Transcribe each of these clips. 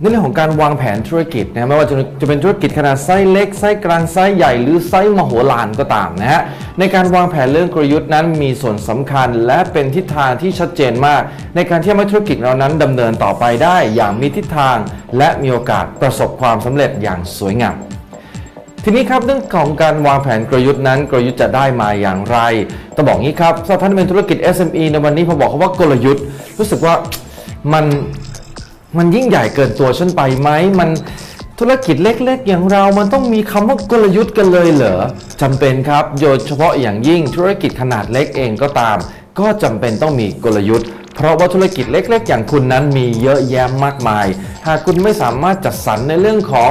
ในเรื่องของการวางแผนธุรกิจนะไม่ว่าจะจะเป็นธุรกิจขนาดไซส์เล็กไซส์กลางไซส์ใหญ่หรือไซส์มโหฬารก็ตามนะฮะในการวางแผนเรื่องกลยุทธ์นั้นมีส่วนสำคัญ และเป็นทิศทางที่ชัดเจนมาก ในการที่ให้ธุรกิจเรานั้นดำเนินต่อไปได้อย่างมีทิศทาง และมีโอกาสประสบความสำเร็จอย่างสวยงามทีนี้ครับเรื่องของการวางแผนกลยุทธ์นั้นกลยุทธ์จะได้มาอย่างไรต้องบอกงี้ครับสำหรับท่านเป็นธุรกิจ SME ในวันนี้ผมบอกเขาว่ากลยุทธ์ รู้สึกว่ามัน มันยิ่งใหญ่เกินตัวฉันไปไหมมันธุรกิจเล็กๆ อย่างเรามันต้องมีคำว่ากลยุทธ์กันเลยเหรอจำเป็นครับโดยเฉพาะอย่างยิ่งธุรกิจขนาดเล็กเองก็ตาม ก็จำเป็นต้องมีกลยุทธ์ เพราะว่าธุรกิจเล็กๆ อย่างคุณนั้นมีเยอะแยะมากมาย หากคุณไม่สามารถจัดสรรในเรื่องของ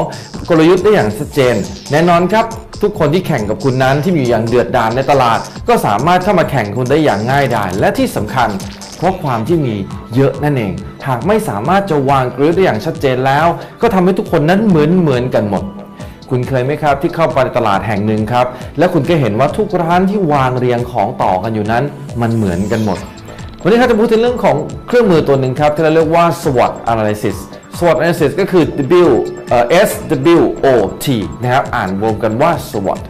กลยุทธ์ได้อย่างชัดเจน แน่นอนครับ ทุกคนที่แข่งกับคุณนั้นที่มีอย่างเดือดดาลในตลาด ก็สามารถเข้ามาแข่งคุณได้อย่างง่ายดายและที่สำคัญ เพราะความที่มีเยอะนั่นเอง หากไม่สามารถจะวางกลยุทธ์ได้อย่างชัดเจนแล้ว ก็ทำให้ทุกคนนั้นเหมือนเหมือนกันหมดคุณเคยไหมครับที่เข้าไปในตลาดแห่งหนึ่งครับ แล้วคุณก็เห็นว่าทุกร้านที่วางเรียงของต่อกันอยู่นั้น มันเหมือนกันหมด วันนี้ครับจะพูดถึงเรื่องของเครื่องมือตัวหนึ่งครับที่เราเรียกว่า SWOT analysis SWOT analysis ก็คือ W เอ่อ S W O T นะครับอ่านรวมกันว่า SWOT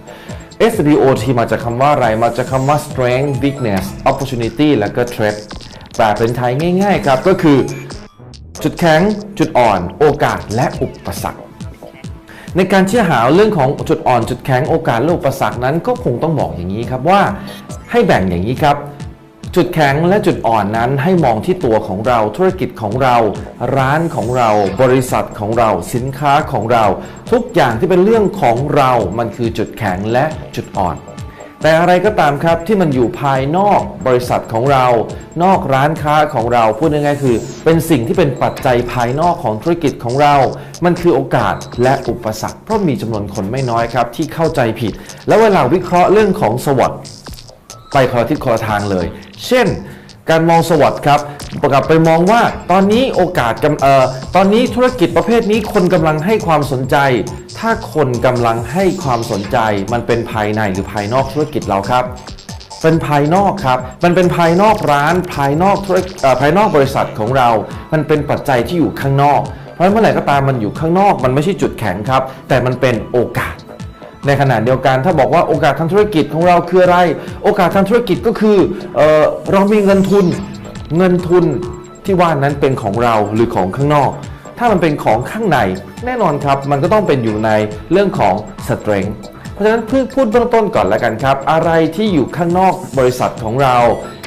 S W O T มาจากคำว่าอะไร มาจากคำว่า strength weakness opportunity และก็ threat แปลเป็นไทยง่าย ๆ ครับ ก็คือ จุดแข็ง จุดอ่อน โอกาสและอุปสรรค ในการเชี่ยหาเรื่องของจุดอ่อน จุดแข็ง โอกาสและอุปสรรคนั้นก็คงต้องบอกอย่างนี้ครับว่า ให้แบ่งอย่างนี้ครับ จุดแข็งและจุดอ่อนนั้นให้มองที่ตัวของเราธุรกิจของเรา ร้านของเรา บริษัทของเรา สินค้าของเรา ทุกอย่างที่เป็นเรื่องของเรา มันคือจุดแข็งและจุดอ่อน แต่อะไรก็ตามครับที่มันอยู่ภายนอกบริษัทของเรา นอกร้านค้าของเราพูดง่ายๆคือ เป็นสิ่งที่เป็นปัจจัยภายนอกของธุรกิจของเรา มันคือโอกาสและอุปสรรคเพราะมีจำนวนคนไม่น้อยครับที่เข้าใจผิด แล้วเวลาวิเคราะห์เรื่องของสวอต ไปคนละทิศคนละทางเลย เช่น การมองสวัสด์ครับประกลับไปมองว่าตอนนี้โอกาสกำเอ่อตอนนี้ธุรกิจประเภทนี้คนกำลังให้ความสนใจ ถ้าคนกำลังให้ความสนใจ มันเป็นภายในหรือภายนอกธุรกิจเราครับเป็นภายนอกครับ มันเป็นภายนอกร้าน ภายนอกธุรเอ่อภายนอกบริษัทของเรา มันเป็นปัจจัยที่อยู่ข้างนอก เพราะฉะนั้นเมื่อไหร่ก็ตามมันอยู่ข้างนอก มันไม่ใช่จุดแข็งครับ แต่มันเป็นโอกาส ในขณะเดียวกันถ้าบอกว่าโอกาสทางธุรกิจของเราคืออะไร โอกาสทางธุรกิจก็คือเออเรามีเงินทุนเงินทุนที่ว่านั้นเป็นของเราหรือของข้างนอก ถ้ามันเป็นของข้างในแน่นอนครับ มันก็ต้องเป็นอยู่ในเรื่องของ strength เพราะฉะนั้นเพื่อพูดเบื้องต้นก่อนแล้วกันครับ อะไรที่อยู่ข้างนอกบริษัทของเรา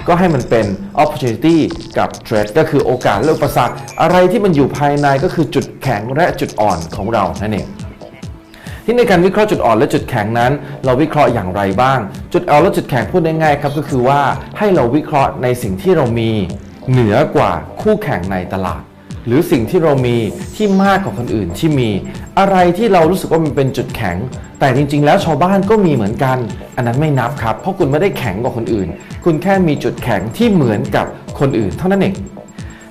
ก็ให้มันเป็น opportunity กับ threat ก็คือโอกาสและอุปสรรคอะไรที่มันอยู่ภายในก็คือจุดแข็งและจุดอ่อนของเรานั่นเอง ที่ในการวิเคราะห์จุดอ่อนและจุดแข็งนั้น เราวิเคราะห์อย่างไรบ้าง จุดอ่อนและจุดแข็งพูดง่ายๆครับก็คือว่าให้เราวิเคราะห์ในสิ่งที่เรามีเหนือกว่าคู่แข่งในตลาด หรือสิ่งที่เรามีที่มากกว่าคนอื่นที่มี อะไรที่เรารู้สึกว่ามันเป็นจุดแข็ง แต่จริง ๆ แล้วชาวบ้านก็มีเหมือนกัน อันนั้นไม่นับครับ เพราะคุณไม่ได้แข็งกว่าคนอื่น คุณแค่มีจุดแข็งที่เหมือนกับคนอื่นเท่านั้นเอง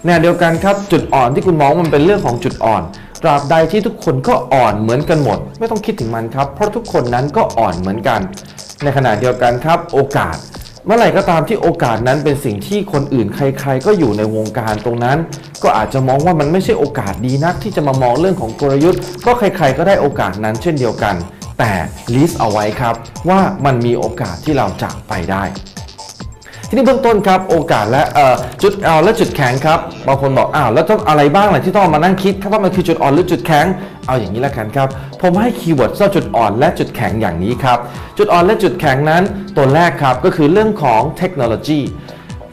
แนวเดียวกันครับจุดอ่อนที่คุณมองมันเป็นเรื่องของจุดอ่อน ตราบใดที่ทุกคนก็อ่อนเหมือนกันหมด ไม่ต้องคิดถึงมันครับ เพราะทุกคนนั้นก็อ่อนเหมือนกัน ในขณะเดียวกันครับ โอกาส เมื่อไหร่ก็ตามที่โอกาสนั้นเป็นสิ่งที่คนอื่นใคร ๆ ก็อยู่ในวงการตรงนั้น ก็อาจจะมองว่ามันไม่ใช่โอกาสดีนัก ที่จะมามองเรื่องของกลยุทธ์เพราะใคร ๆ ก็ได้โอกาสนั้นเช่นเดียวกัน แต่ลิสต์เอาไว้ครับว่ามันมีโอกาสที่เราจะไปได้ ทีนี้เบื้องต้นครับโอกาสและจุดอ่อนและจุดแข็งครับบางคนบอกอ้าวแล้วต้องอะไรบ้างล่ะที่ต้องมานั่งคิดครับว่ามันคือจุดอ่อนหรือจุดแข็งเอาอย่างนี้ละกันครับ ผมให้คีย์เวิร์ดเจ้าจุดอ่อนและจุดแข็งอย่างนี้ครับ จุดอ่อนและจุดแข็งนั้น ตัวแรกครับก็คือเรื่องของเทคโนโลยี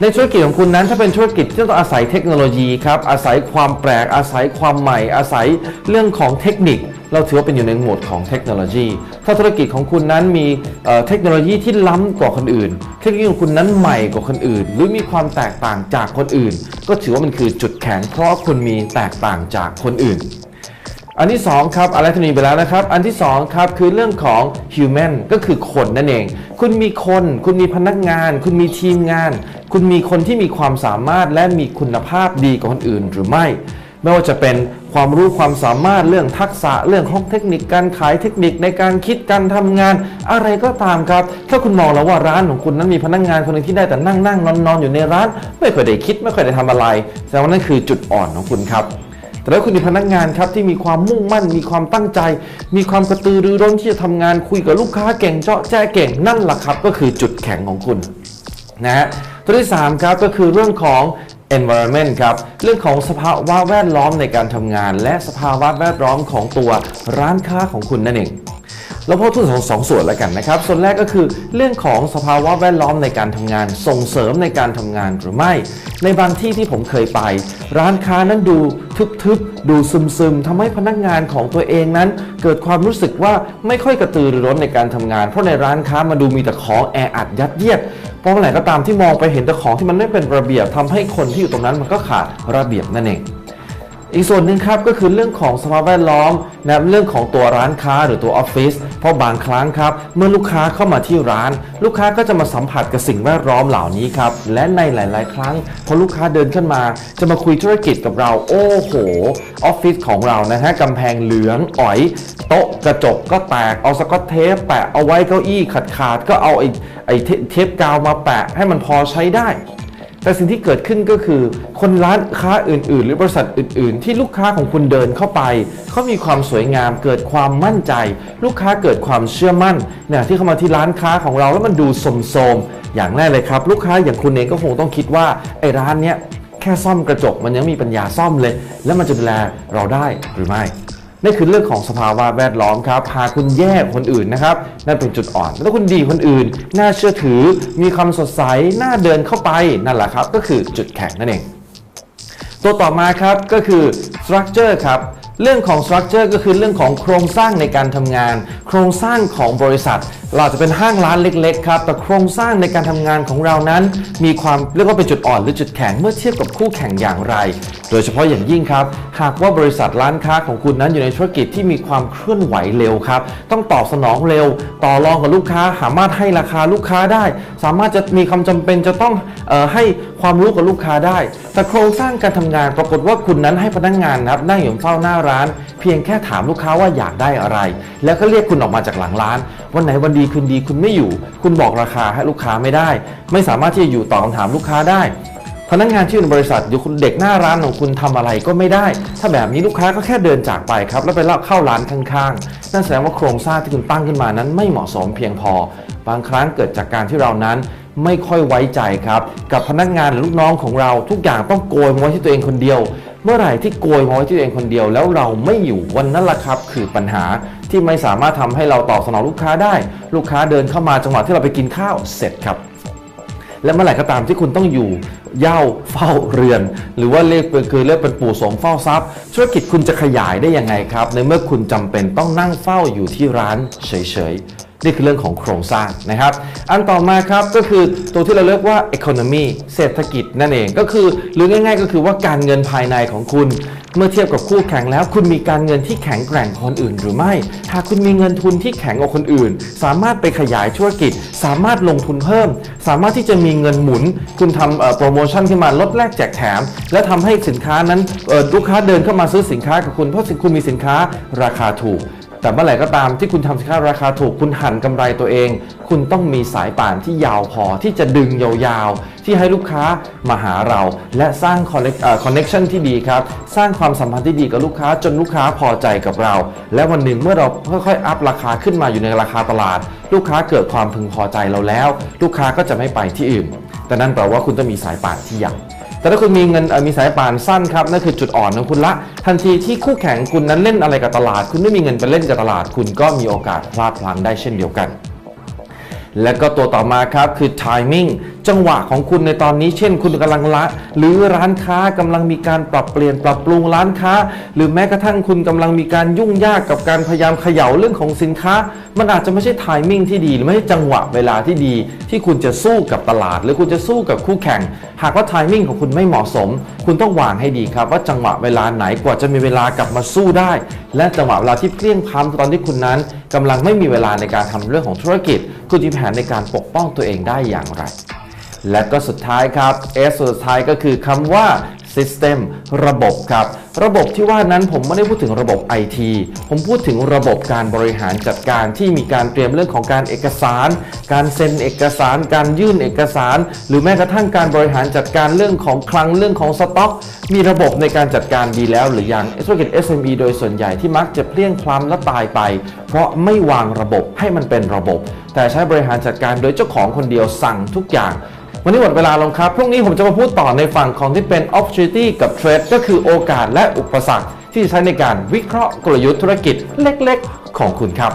ในธุรกิจของคุณนั้นถ้าเป็นธุรกิจที่ต้องอาศัยเทคโนโลยีครับอาศัยความแปลกอาศัยความใหม่ อาศัยเรื่องของเทคนิค เราถือว่าเป็นอยู่ในหมวดของเทคโนโลยี ถ้าธุรกิจของคุณนั้นมีเอ่อเทคโนโลยีที่ล้ำกว่าคนอื่น เทคโนโลยีของคุณนั้นใหม่กว่าคนอื่น หรือมีความแตกต่างจากคนอื่น ก็ถือว่ามันคือจุดแข็งเพราะคุณมีแตกต่างจากคนอื่น อันที่2ครับอะไรทนีไปแล้วนะครับ อันที่2ครับคือเรื่องของ human ก็คือคนนั่นเอง คุณมีคน คุณมีพนักงาน คุณมีทีมงาน คุณมีคนที่มีความสามารถและมีคุณภาพดีกว่าคนอื่นหรือไม่ ไม่ว่าจะเป็นความรู้ความสามารถเรื่องทักษะเรื่องของเทคนิคการขายเทคนิคในการคิดการทำงาน อะไรก็ตามครับ ถ้าคุณมองแล้วว่าร้านของคุณนั้นมีพนักงานคนหนึ่งที่ได้แต่นั่งนั่งนอนนอนอยู่ในร้าน ไม่เคยได้คิดไม่เคยได้ทำอะไรแสดงว่านั่นคือจุดอ่อนของคุณครับแต่ถ้าคุณมีพนักงานครับที่มีความมุ่งมั่น มีความตั้งใจ มีความกระตือรือร้นที่จะทำงานคุยกับลูกค้าเก่งเจาะแจ้เก่งนั่นแหละครับ ก็คือจุดแข็งของคุณนะฮะตัวที่3ครับก็คือเรื่องของ environment ครับ เรื่องของสภาวะแวดล้อมในการทำงาน และสภาวะแวดล้อมของตัวร้านค้าของคุณนั่นเอง เราพูดถึงสองสองส่วนแล้วกันนะครับ ส่วนแรกก็คือเรื่องของสภาวะแวดล้อมในการทำงาน ส่งเสริมในการทำงานหรือไม่ ในบางที่ที่ผมเคยไป ร้านค้านั้นดูทึบๆ ดูซึมๆทำให้พนักงานของตัวเองนั้น เกิดความรู้สึกว่าไม่ค่อยกระตือรือร้นในการทำงาน เพราะในร้านค้ามาดูมีแต่ของแออัดยัดเยียดเพราะเมื่อไหร่ก็ตามที่มองไปเห็นแต่ของที่มันไม่เป็นระเบียบทำให้คนที่อยู่ตรงนั้นมันก็ขาดระเบียบนั่นเอง อีกส่วนหนึ่งครับก็คือเรื่องของสภาพแวดล้อมนะเรื่องของตัวร้านค้าหรือตัวออฟฟิศเพราะบางครั้งครับเมื่อลูกค้าเข้ามาที่ร้าน ลูกค้าก็จะมาสัมผัสกับสิ่งแวดล้อมเหล่านี้ครับและในหลาย ๆ ครั้งพอลูกค้าเดินขึ้นมา จะมาคุยธุรกิจกับเราโอ้โหออฟฟิศของเรานะฮะกำแพงเหลืองอ๋อย โต๊ะกระจกก็แตกเอาสกอตเทปแปะเอาไว้เก้าอี้ขาดขาดก็เอาไอ้ไอ้เทปกาวมาแปะให้มันพอใช้ได้ แต่สิ่งที่เกิดขึ้นก็คือ คนร้านค้าอื่น ๆ หรือบริษัทอื่น ๆ ที่ลูกค้าของคุณเดินเข้าไปเขามีความสวยงาม เกิดความมั่นใจ ลูกค้าเกิดความเชื่อมั่นเนี่ยที่เข้ามาที่ร้านค้าของเราแล้วมันดูสมโสมอย่างแรกเลยครับ ลูกค้าอย่างคุณเองก็คงต้องคิดว่าไอ้ร้านเนี้ยแค่ซ่อมกระจกมันยังมีปัญญาซ่อมเลย แล้วมันจะดูแลเราได้หรือไม่ นั่นคือเรื่องของสภาวะแวดล้อมครับพาคุณแย่คนอื่นนะครับนั่นเป็นจุดอ่อนแล้วคุณดีคนอื่น น่าเชื่อถือมีความสดใสน่าเดินเข้าไปนั่นแหละครับ ก็คือจุดแข็งนั่นเอง ตัวต่อมาครับก็คือ structure ครับเรื่องของ structure ก็คือเรื่องของโครงสร้างในการทำงาน โครงสร้างของบริษัท เราจะเป็นห้างร้านเล็กๆครับแต่โครงสร้างในการทำงานของเรานั้น มีความเรียกว่าเป็นจุดอ่อนหรือจุดแข็งเมื่อเทียบกับคู่แข่งอย่างไร โดยเฉพาะอย่างยิ่งครับ หากว่าบริษัทร้านค้าของคุณนั้นอยู่ในธุรกิจที่มีความเคลื่อนไหวเร็วครับ ต้องตอบสนองเร็ว ต่อรองกับลูกค้าสามารถให้ราคาลูกค้าได้ สามารถจะมีความจำเป็นจะต้องออให้ความรู้กับลูกค้าได้ แต่โครงสร้างการทำงานปรากฏว่าคุณนั้นให้พนักงานนะครับนั่งอยู่เฝ้าหน้าร้าน เพียงแค่ถามลูกค้าว่าอยากได้อะไร แล้วก็เรียกคุณออกมาจากหลังร้าน วันไหนวันดีคืนดีคุณไม่อยู่ คุณบอกราคาให้ลูกค้าไม่ได้ ไม่สามารถที่จะอยู่ตอบคำถามลูกค้าได้ พนักงานที่อยู่ในบริษัทอยู่คุณเด็กหน้าร้านของคุณทำอะไรก็ไม่ได้ ถ้าแบบนี้ลูกค้าก็แค่เดินจากไปครับ แล้วไปเล่าเข้าร้านข้างๆ นั่นแสดงว่าโครงสร้างที่คุณตั้งขึ้นมานั้นไม่เหมาะสมเพียงพอ บางครั้งเกิดจากการที่เรานั้น ไม่ค่อยไว้ใจครับ กับพนักงานหรือลูกน้องของเราทุกอย่างต้องโกยมาไว้ที่ตัวเองคนเดียว เมื่อไหร่ที่โกยมาไว้ที่ตัวเองคนเดียว แล้วเราไม่อยู่วันนั้นละครับ คือปัญหาที่ไม่สามารถทำให้เราตอบสนองลูกค้าได้ ลูกค้าเดินเข้ามาจังหวะที่เราไปกินข้าวเสร็จครับ และเมื่อไหร่ก็ตามที่คุณต้องอยู่เย่าเฝ้าเรือน หรือว่าเรียกเป็นคือเรียกเป็นปู่สมเฝ้าทรัพย์ธุรกิจคุณจะขยายได้ยังไงครับ ในเมื่อคุณจำเป็นต้องนั่งเฝ้าอยู่ที่ร้านเฉยๆ นี่คือเรื่องของโครงสร้างนะครับ อันต่อมาครับก็คือตัวที่เราเรียกว่า economy เศรษฐกิจนั่นเองก็คือหรือง่าย ๆ ก็คือว่าการเงินภายในของคุณ เมื่อเทียบกับคู่แข่งแล้ว คุณมีการเงินที่แข็งแกร่งคนอื่นหรือไม่ หากคุณมีเงินทุนที่แข็งกว่าคนอื่น สามารถไปขยายธุรกิจ สามารถลงทุนเพิ่ม สามารถที่จะมีเงินหมุน คุณทำโปรโมชั่นขึ้นมาลดแลกแจกแถม และทำให้สินค้านั้นลูกค้าเดินเข้ามาซื้อสินค้ากับคุณเพราะคุณมีสินค้าราคาถูก แต่เมื่อไหร่ก็ตามที่คุณทำสินค้าราคาถูกคุณหันกำไรตัวเอง คุณต้องมีสายป่านที่ยาวพอที่จะดึงยาวๆ ที่ให้ลูกค้ามาหาเรา และสร้างคอนเน็ชันที่ดีครับ สร้างความสัมพันธ์ที่ดีกับลูกค้าจนลูกค้าพอใจกับเรา และวันหนึ่งเมื่อเราค่อยๆอัพราคาขึ้นมาอยู่ในราคาตลาด ลูกค้าเกิดความพึงพอใจเราแล้ว ลูกค้าก็จะไม่ไปที่อื่น แต่นั่นแปลว่าคุณต้องมีสายป่านที่ยาว แต่ถ้าคุณมีเงินมีสายป่านสั้นครับนั่นคือจุดอ่อนของคุณละ ทันทีที่คู่แข่งคุณนั้นเล่นอะไรกับตลาด คุณไม่มีเงินไปเล่นกับตลาด คุณก็มีโอกาสพลาดพลั้งได้เช่นเดียวกัน และก็ตัวต่อมาครับคือ timing จังหวะของคุณในตอนนี้ เช่น คุณกำลังละหรือร้านค้ากำลังมีการปรับเปลี่ยนปรับปรุงร้านค้า หรือแม้กระทั่งคุณกำลังมีการยุ่งยากกับการพยายามเขย่าเรื่องของสินค้า มันอาจจะไม่ใช่ timing ที่ดี หรือไม่ใช่จังหวะเวลาที่ดี ที่คุณจะสู้กับตลาด หรือคุณจะสู้กับคู่แข่ง หากว่า timing ของคุณไม่เหมาะสม คุณต้องวางให้ดีครับว่าจังหวะเวลาไหนกว่าจะมีเวลากลับมาสู้ได้ และจังหวะเวลาที่เพลี่ยงพล้ำตอนที่คุณนั้นกำลังไม่มีเวลาในการทำเรื่องของธุรกิจ คุณจะมีแผนในการปกป้องตัวเองได้อย่างไร และก็สุดท้ายครับ S สุดท้ายก็คือคำว่า System ระบบครับ ระบบที่ว่านั้นผมไม่ได้พูดถึงระบบ IT ผมพูดถึงระบบการบริหารจัดการที่มีการเตรียมเรื่องของการเอกสาร การเซ็นเอกสาร การยื่นเอกสาร หรือแม้กระทั่งการบริหารจัดการเรื่องของคลังเรื่องของสต็อก มีระบบในการจัดการดีแล้วหรือยังธุรกิจ SME โดยส่วนใหญ่ที่มักจะเพลี่ยงพล้ำและตายไป เพราะไม่วางระบบให้มันเป็นระบบ แต่ใช้บริหารจัดการโดยเจ้าของคนเดียวสั่งทุกอย่าง วันนี้หมดเวลาลงครับ พรุ่งนี้ผมจะมาพูดต่อในฝั่งของที่เป็น opportunity กับ trade ก็คือโอกาสและอุปสรรคที่จะใช้ในการวิเคราะห์กลยุทธ์ธุรกิจเล็กๆ ของคุณครับ